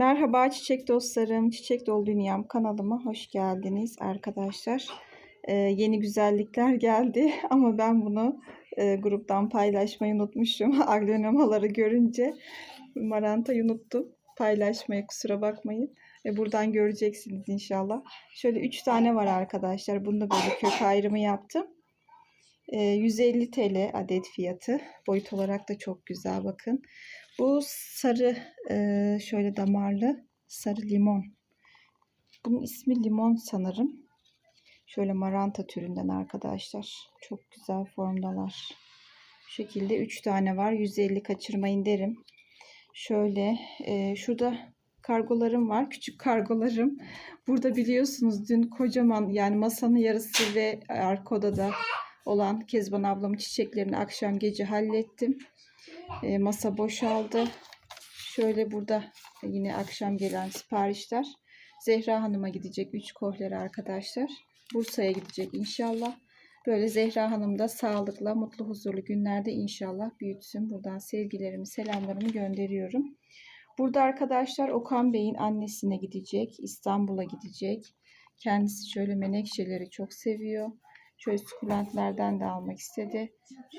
Merhaba çiçek dostlarım, Çiçek Dolu Dünyam kanalıma hoş geldiniz arkadaşlar. Ee, yeni güzellikler geldi ama ben bunu e, gruptan paylaşmayı unutmuşum. Aglonemaları görünce marantayı unuttum. Paylaşmayı kusura bakmayın. Ve buradan göreceksiniz inşallah. Şöyle 3 tane var arkadaşlar. Bunu da böyle kök ayrımı yaptım. Ee, 150 TL adet fiyatı. Boyut olarak da çok güzel bakın. Bu sarı e, şöyle damarlı sarı limon. Bunun ismi limon sanırım. Şöyle maranta türünden arkadaşlar. Çok güzel formdalar. Bu şekilde 3 tane var. 150 kaçırmayın derim. Şöyle e, şurada kargolarım var. Küçük kargolarım. Burada biliyorsunuz dün kocaman yani masanın yarısı ve arka odada olan Kezban ablamın çiçeklerini akşam gece hallettim. E, masa boşaldı. Şöyle burada yine akşam gelen siparişler. Zehra Hanım'a gidecek 3 kohleri arkadaşlar. Bursa'ya gidecek inşallah. Böyle Zehra Hanım da sağlıkla, mutlu, huzurlu günlerde inşallah büyütsün. Buradan sevgilerimi, selamlarımı gönderiyorum. Burada arkadaşlar Okan Bey'in annesine gidecek. İstanbul'a gidecek. Kendisi şöyle menekşeleri çok seviyor. Şöyle sukulentlerden de almak istedi.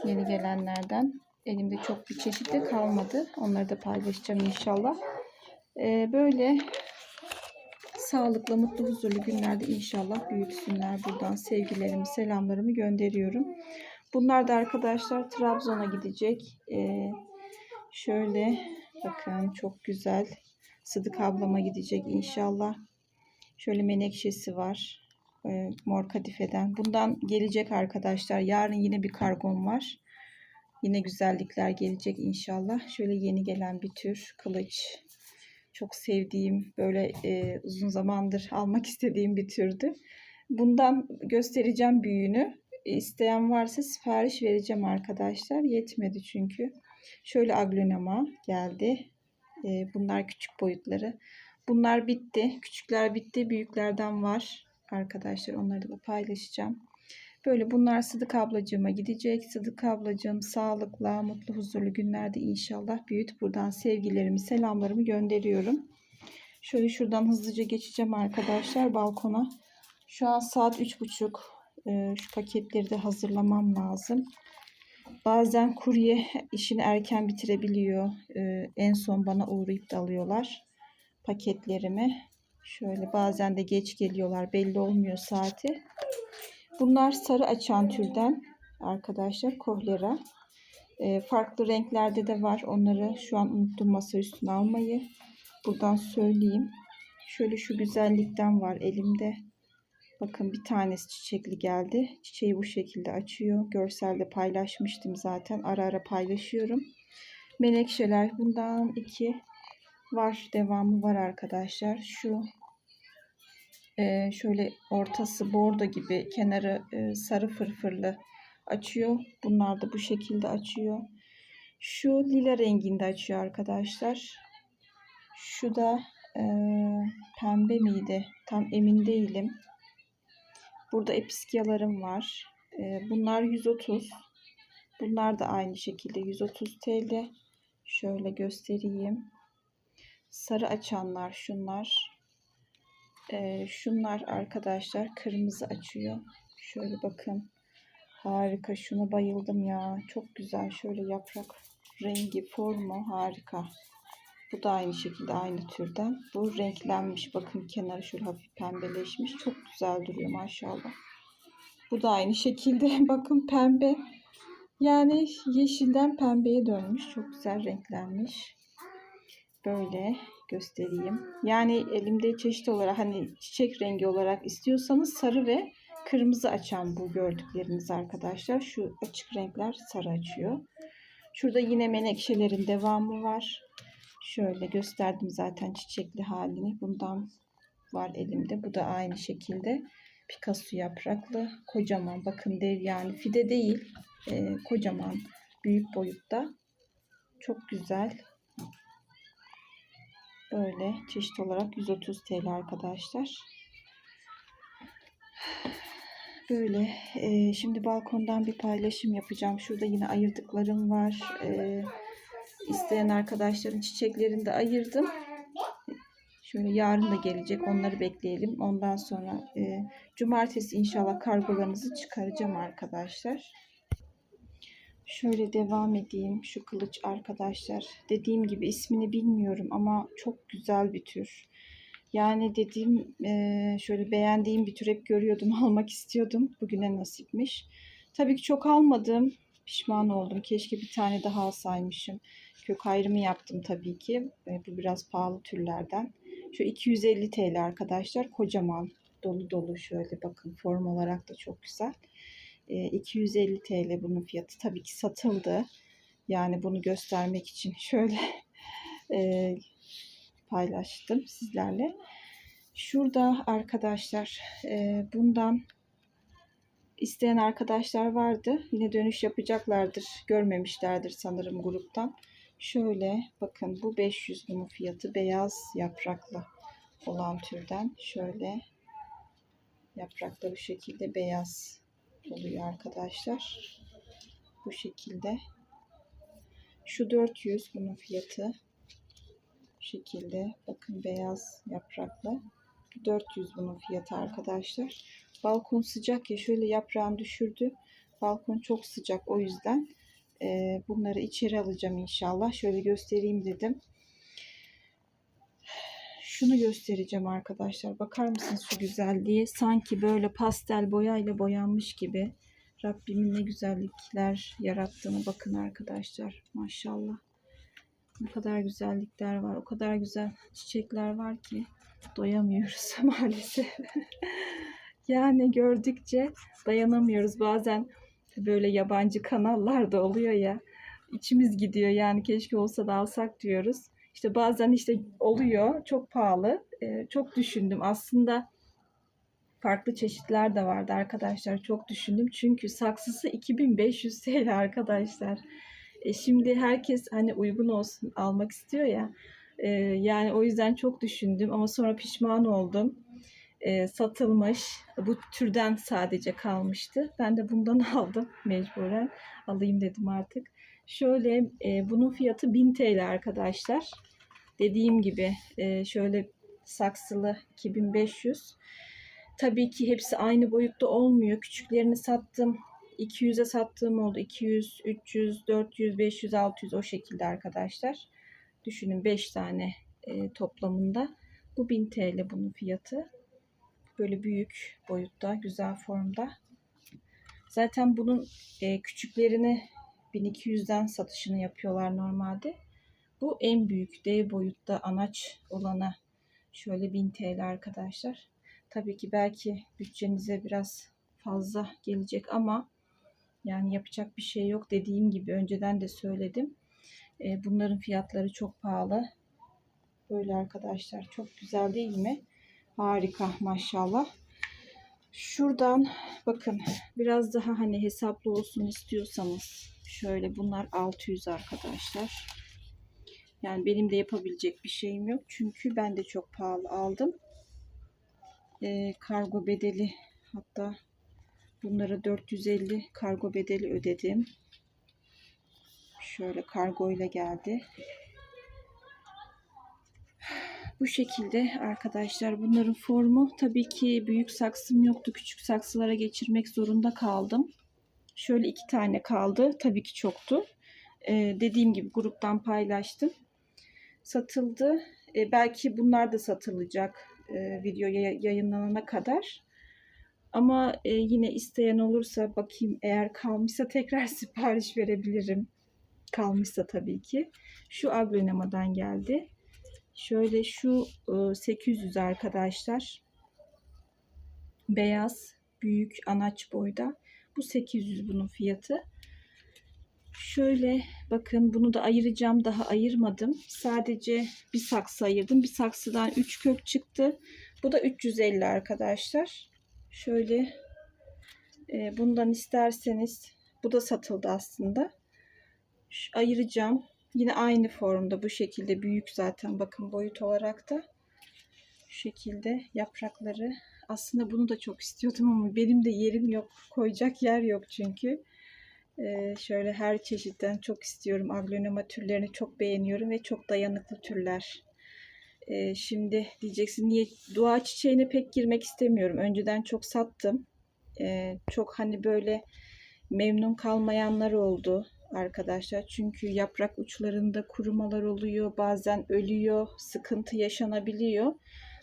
Yeni gelenlerden. Elimde çok bir çeşit de kalmadı. Onları da paylaşacağım inşallah. Ee, böyle sağlıklı, mutlu, huzurlu günlerde inşallah büyütsünler. Buradan sevgilerimi, selamlarımı gönderiyorum. Bunlar da arkadaşlar Trabzon'a gidecek. Ee, şöyle bakın çok güzel. Sıdık ablama gidecek inşallah. Şöyle menekşesi var. Ee, mor kadifeden. Bundan gelecek arkadaşlar. Yarın yine bir kargom var. Yine güzellikler gelecek inşallah. Şöyle yeni gelen bir tür kılıç. Çok sevdiğim, böyle e, uzun zamandır almak istediğim bir türdü. Bundan göstereceğim büyüğünü. İsteyen varsa sipariş vereceğim arkadaşlar. Yetmedi çünkü. Şöyle aglonema geldi. E, bunlar küçük boyutları. Bunlar bitti. Küçükler bitti. Büyüklerden var arkadaşlar. Onları da paylaşacağım. Böyle bunlar Sıdık ablacığıma gidecek. Sıdık ablacığım sağlıkla, mutlu, huzurlu günlerde inşallah büyüt. Buradan sevgilerimi, selamlarımı gönderiyorum. Şöyle şuradan hızlıca geçeceğim arkadaşlar balkona. Şu an saat 3.30. Ee, şu paketleri de hazırlamam lazım. Bazen kurye işini erken bitirebiliyor. Ee, en son bana uğrayıp da alıyorlar paketlerimi. Şöyle bazen de geç geliyorlar. Belli olmuyor saati. Bunlar sarı açan türden arkadaşlar kohlera. E, farklı renklerde de var. Onları şu an unuttum masa üstüne almayı. Buradan söyleyeyim. Şöyle şu güzellikten var elimde. Bakın bir tanesi çiçekli geldi. Çiçeği bu şekilde açıyor. Görselde paylaşmıştım zaten. Ara ara paylaşıyorum. Menekşeler bundan iki var. Devamı var arkadaşlar. Şu şöyle ortası bordo gibi kenarı sarı fırfırlı açıyor. Bunlar da bu şekilde açıyor. Şu lila renginde açıyor arkadaşlar. Şu da e, pembe miydi? Tam emin değilim. Burada episkiyalarım var. E, bunlar 130. Bunlar da aynı şekilde 130 TL. Şöyle göstereyim. Sarı açanlar şunlar. Ee, şunlar arkadaşlar kırmızı açıyor. Şöyle bakın. Harika. Şuna bayıldım ya. Çok güzel. Şöyle yaprak rengi, formu harika. Bu da aynı şekilde aynı türden. Bu renklenmiş. Bakın kenarı şöyle hafif pembeleşmiş. Çok güzel duruyor maşallah. Bu da aynı şekilde. Bakın pembe. Yani yeşilden pembeye dönmüş. Çok güzel renklenmiş. Böyle göstereyim. Yani elimde çeşit olarak hani çiçek rengi olarak istiyorsanız sarı ve kırmızı açan bu gördükleriniz arkadaşlar. Şu açık renkler sarı açıyor. Şurada yine menekşelerin devamı var. Şöyle gösterdim zaten çiçekli halini. Bundan var elimde. Bu da aynı şekilde Picasso yapraklı. Kocaman bakın dev yani fide değil. E, kocaman büyük boyutta. Çok güzel. Böyle çeşit olarak 130 TL arkadaşlar. Böyle e, şimdi balkondan bir paylaşım yapacağım. Şurada yine ayırdıklarım var. E, isteyen arkadaşların çiçeklerini de ayırdım. Şöyle yarın da gelecek. Onları bekleyelim. Ondan sonra e, cumartesi inşallah kargolarınızı çıkaracağım arkadaşlar. Şöyle devam edeyim. Şu kılıç arkadaşlar. Dediğim gibi ismini bilmiyorum ama çok güzel bir tür. Yani dediğim e, şöyle beğendiğim bir tür hep görüyordum. Almak istiyordum. Bugüne nasipmiş. Tabii ki çok almadım. Pişman oldum. Keşke bir tane daha alsaymışım. Kök ayrımı yaptım tabii ki. E, bu biraz pahalı türlerden. Şu 250 TL arkadaşlar. Kocaman. Dolu dolu şöyle bakın. Form olarak da çok güzel. E, 250 TL bunun fiyatı. Tabii ki satıldı. Yani bunu göstermek için şöyle e, paylaştım sizlerle. Şurada arkadaşlar e, bundan isteyen arkadaşlar vardı. Yine dönüş yapacaklardır. Görmemişlerdir sanırım gruptan. Şöyle bakın bu 500 bunun fiyatı beyaz yapraklı olan türden. Şöyle yaprakta bu şekilde beyaz oluyor arkadaşlar. Bu şekilde. Şu 400 bunun fiyatı. Bu şekilde bakın beyaz yapraklı. 400 bunun fiyatı arkadaşlar. Balkon sıcak ya şöyle yaprağını düşürdü. Balkon çok sıcak o yüzden bunları içeri alacağım inşallah. Şöyle göstereyim dedim. Şunu göstereceğim arkadaşlar. Bakar mısınız şu güzelliği? Sanki böyle pastel boyayla boyanmış gibi. Rabbimin ne güzellikler yarattığını bakın arkadaşlar. Maşallah. Ne kadar güzellikler var. O kadar güzel çiçekler var ki doyamıyoruz maalesef. yani gördükçe dayanamıyoruz. Bazen böyle yabancı kanallarda oluyor ya. içimiz gidiyor yani keşke olsa da alsak diyoruz. İşte bazen işte oluyor çok pahalı. Ee, çok düşündüm aslında farklı çeşitler de vardı arkadaşlar çok düşündüm. Çünkü saksısı 2500 TL arkadaşlar. E şimdi herkes hani uygun olsun almak istiyor ya. E, yani o yüzden çok düşündüm ama sonra pişman oldum. E, satılmış. Bu türden sadece kalmıştı. Ben de bundan aldım mecburen. Alayım dedim artık. Şöyle e, bunun fiyatı 1000 TL arkadaşlar. Dediğim gibi e, şöyle saksılı 2500. Tabii ki hepsi aynı boyutta olmuyor. Küçüklerini sattım. 200'e sattığım oldu. 200, 300, 400, 500, 600 o şekilde arkadaşlar. Düşünün 5 tane e, toplamında. Bu 1000 TL bunun fiyatı. Böyle büyük boyutta, güzel formda. Zaten bunun e, küçüklerini 1200'den satışını yapıyorlar normalde. Bu en büyük D boyutta anaç olana şöyle 1000 TL arkadaşlar. Tabii ki belki bütçenize biraz fazla gelecek ama yani yapacak bir şey yok. Dediğim gibi önceden de söyledim. E, bunların fiyatları çok pahalı. Böyle arkadaşlar çok güzel değil mi? Harika maşallah. Şuradan bakın biraz daha hani hesaplı olsun istiyorsanız şöyle bunlar 600 arkadaşlar. Yani benim de yapabilecek bir şeyim yok. Çünkü ben de çok pahalı aldım. Ee, kargo bedeli hatta bunlara 450 kargo bedeli ödedim. Şöyle kargo ile geldi. Bu şekilde arkadaşlar bunların formu tabii ki büyük saksım yoktu. Küçük saksılara geçirmek zorunda kaldım. Şöyle iki tane kaldı. Tabii ki çoktu. Ee, dediğim gibi gruptan paylaştım. Satıldı. Ee, belki bunlar da satılacak e, video yayınlanana kadar. Ama e, yine isteyen olursa bakayım eğer kalmışsa tekrar sipariş verebilirim. Kalmışsa tabii ki. Şu agronemadan geldi. Şöyle şu 800 e, arkadaşlar. Beyaz, büyük, anaç boyda. Bu 800 bunun fiyatı. Şöyle bakın bunu da ayıracağım. Daha ayırmadım. Sadece bir saksı ayırdım. Bir saksıdan 3 kök çıktı. Bu da 350 arkadaşlar. Şöyle e, bundan isterseniz bu da satıldı aslında. Şu, ayıracağım. Yine aynı formda bu şekilde büyük zaten bakın boyut olarak da şekilde yaprakları. Aslında bunu da çok istiyordum ama benim de yerim yok. Koyacak yer yok çünkü. Ee, şöyle her çeşitten çok istiyorum. Aglonema türlerini çok beğeniyorum ve çok dayanıklı türler. Ee, şimdi diyeceksin niye dua çiçeğine pek girmek istemiyorum. Önceden çok sattım. Ee, çok hani böyle memnun kalmayanlar oldu arkadaşlar. Çünkü yaprak uçlarında kurumalar oluyor. Bazen ölüyor. Sıkıntı yaşanabiliyor.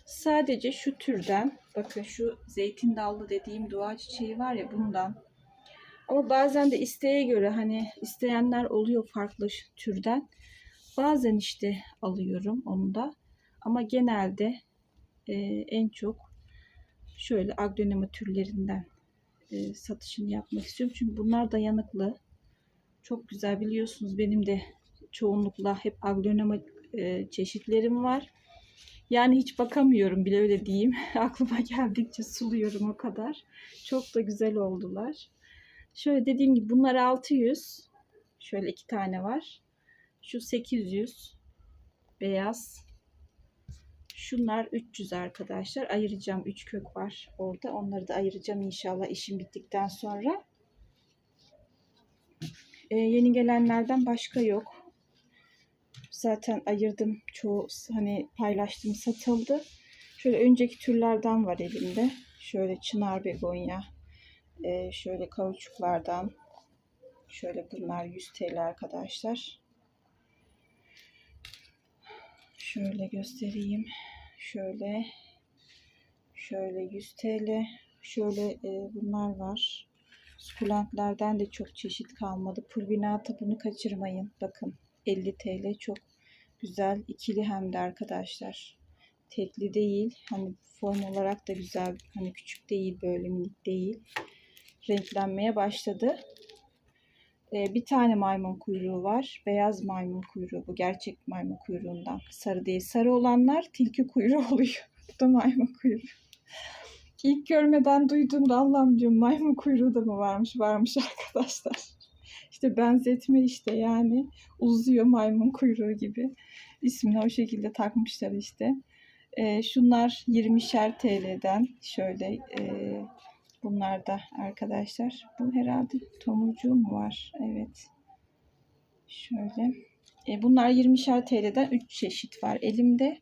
Sadece şu türden bakın şu zeytin dallı dediğim dua çiçeği var ya bundan. Ama bazen de isteğe göre hani isteyenler oluyor farklı türden. Bazen işte alıyorum onu da. Ama genelde e, en çok şöyle aglonema türlerinden e, satışını yapmak istiyorum. Çünkü bunlar dayanıklı. Çok güzel biliyorsunuz benim de çoğunlukla hep aglonema e, çeşitlerim var. Yani hiç bakamıyorum bile öyle diyeyim. Aklıma geldikçe suluyorum o kadar. Çok da güzel oldular. Şöyle dediğim gibi bunlar 600. Şöyle iki tane var. Şu 800. Beyaz. Şunlar 300 arkadaşlar. Ayıracağım. 3 kök var orada. Onları da ayıracağım inşallah işim bittikten sonra. Ee, yeni gelenlerden başka yok. Zaten ayırdım. Çoğu hani paylaştım satıldı. Şöyle önceki türlerden var elimde. Şöyle çınar begonya. Ee, şöyle kauçuklardan. Şöyle bunlar 100 TL arkadaşlar. Şöyle göstereyim. Şöyle şöyle 100 TL. Şöyle e, bunlar var. Sukulentlerden de çok çeşit kalmadı. Pulvinata bunu kaçırmayın. Bakın 50 TL çok güzel. ikili hem de arkadaşlar. Tekli değil. Hani form olarak da güzel. Hani küçük değil böyle minik değil. Renklenmeye başladı. Ee, bir tane maymun kuyruğu var. Beyaz maymun kuyruğu. Bu gerçek maymun kuyruğundan. Sarı değil. Sarı olanlar tilki kuyruğu oluyor. Bu da maymun kuyruğu. İlk görmeden duyduğumda Allah'ım diyorum maymun kuyruğu da mı varmış? Varmış arkadaşlar. İşte benzetme işte yani. Uzuyor maymun kuyruğu gibi. İsmini o şekilde takmışlar işte. Ee, şunlar 20'şer TL'den şöyle e, bunlar da arkadaşlar. Bu herhalde tomurcuğu mu var? Evet. Şöyle. E, bunlar 20'şer TL'den 3 çeşit var elimde.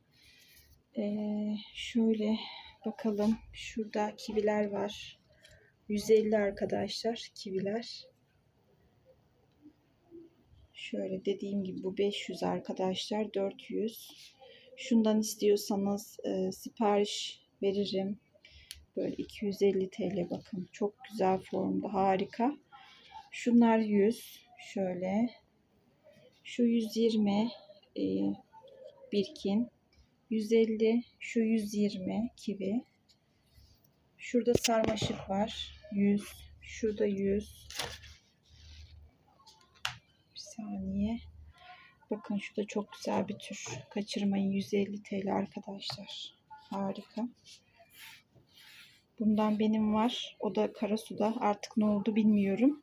E, şöyle bakalım. Şurada kiviler var. 150 arkadaşlar kiviler. Şöyle dediğim gibi bu 500 arkadaşlar 400. Şundan istiyorsanız e, sipariş veririm. Böyle 250 TL bakın. Çok güzel formda harika. Şunlar 100. Şöyle. Şu 120 e, birkin. 150. Şu 120 kivi. Şurada sarmaşık var. 100. Şurada 100. Saniye. Bakın şurada çok güzel bir tür. Kaçırmayın 150 TL arkadaşlar. Harika. Bundan benim var. O da Karasu'da. Artık ne oldu bilmiyorum.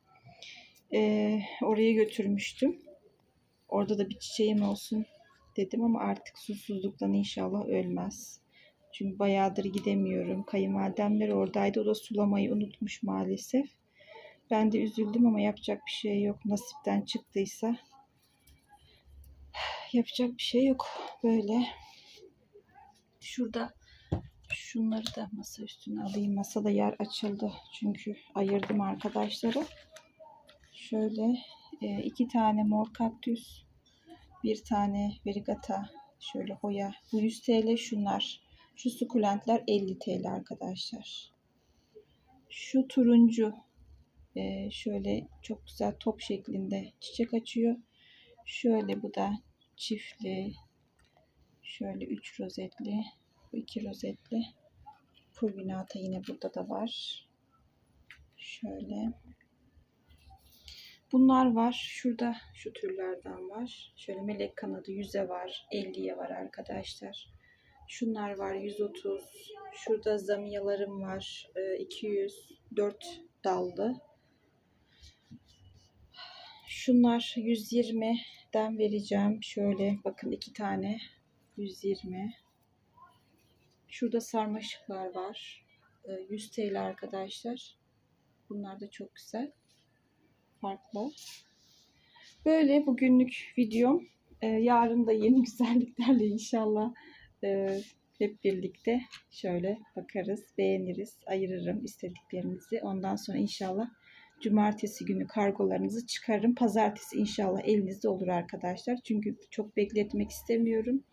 Ee, oraya götürmüştüm. Orada da bir çiçeğim olsun dedim ama artık susuzluktan inşallah ölmez. Çünkü bayağıdır gidemiyorum. Kayınvalidemler oradaydı. O da sulamayı unutmuş maalesef. Ben de üzüldüm ama yapacak bir şey yok. Nasipten çıktıysa yapacak bir şey yok. Böyle şurada şunları da masa üstüne alayım. Masada yer açıldı. Çünkü ayırdım arkadaşları. Şöyle e, iki tane mor kaktüs. Bir tane verigata. Şöyle hoya. Bu 100 TL şunlar. Şu sukulentler 50 TL arkadaşlar. Şu turuncu e, şöyle çok güzel top şeklinde çiçek açıyor. Şöyle bu da çiftli. Şöyle 3 rozetli. Bu 2 rozetli. Pulvinata yine burada da var. Şöyle. Bunlar var. Şurada şu türlerden var. Şöyle melek kanadı 100'e var. 50'ye var arkadaşlar. Şunlar var 130. Şurada zamiyalarım var. 200. 4 dallı. Şunlar 120'den vereceğim. Şöyle bakın iki tane 120. Şurada sarmaşıklar var. 100 TL arkadaşlar. Bunlar da çok güzel. Farklı. Böyle bugünlük videom. Yarın da yeni güzelliklerle inşallah e, hep birlikte şöyle bakarız, beğeniriz, ayırırım istediklerinizi. Ondan sonra inşallah cumartesi günü kargolarınızı çıkarırım. Pazartesi inşallah elinizde olur arkadaşlar. Çünkü çok bekletmek istemiyorum.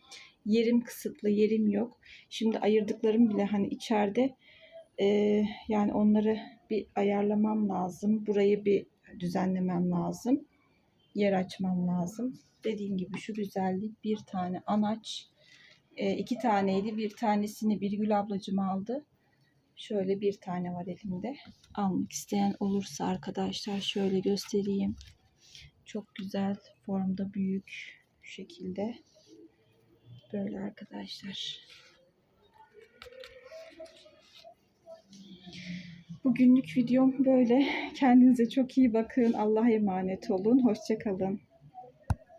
Yerim kısıtlı, yerim yok. Şimdi ayırdıklarım bile hani içeride e, yani onları bir ayarlamam lazım. Burayı bir düzenlemem lazım. Yer açmam lazım. Dediğim gibi şu güzellik bir tane anaç. E, iki taneydi. Bir tanesini Birgül ablacım aldı. Şöyle bir tane var elimde. Almak isteyen olursa arkadaşlar şöyle göstereyim. Çok güzel formda büyük şekilde. Böyle arkadaşlar. Bugünlük videom böyle. Kendinize çok iyi bakın. Allah'a emanet olun. Hoşçakalın.